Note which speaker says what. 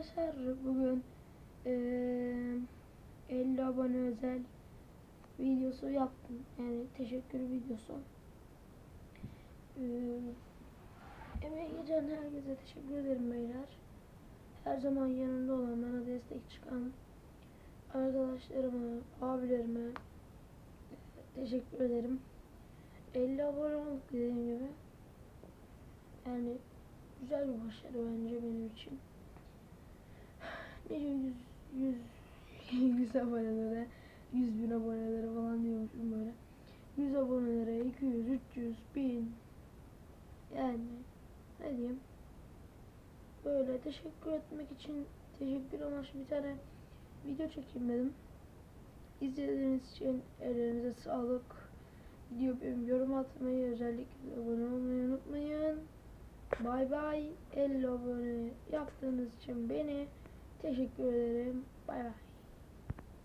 Speaker 1: arkadaşlar bugün eee 50 abone özel videosu yaptım. Yani teşekkür videosu. Eee emeği geçen herkese teşekkür ederim beyler. Her zaman yanımda olan, bana destek çıkan arkadaşlarıma, abilerime teşekkür ederim. 50 abone olduk dediğim gibi. Yani güzel bir başarı bence benim için. Nice 100 100 100 abonelere 100 bin abonelere falan diyormuşum böyle. 100 abonelere 200 300 bin yani ne diyeyim böyle teşekkür etmek için teşekkür amaçlı bir tane video çekeyim dedim. İzlediğiniz için ellerinize sağlık. Video benim yorum atmayı özellikle abone olmayı unutmayın. Bay bay. 50 abone yaptığınız için beni Teşekkür ederim. Bay bay.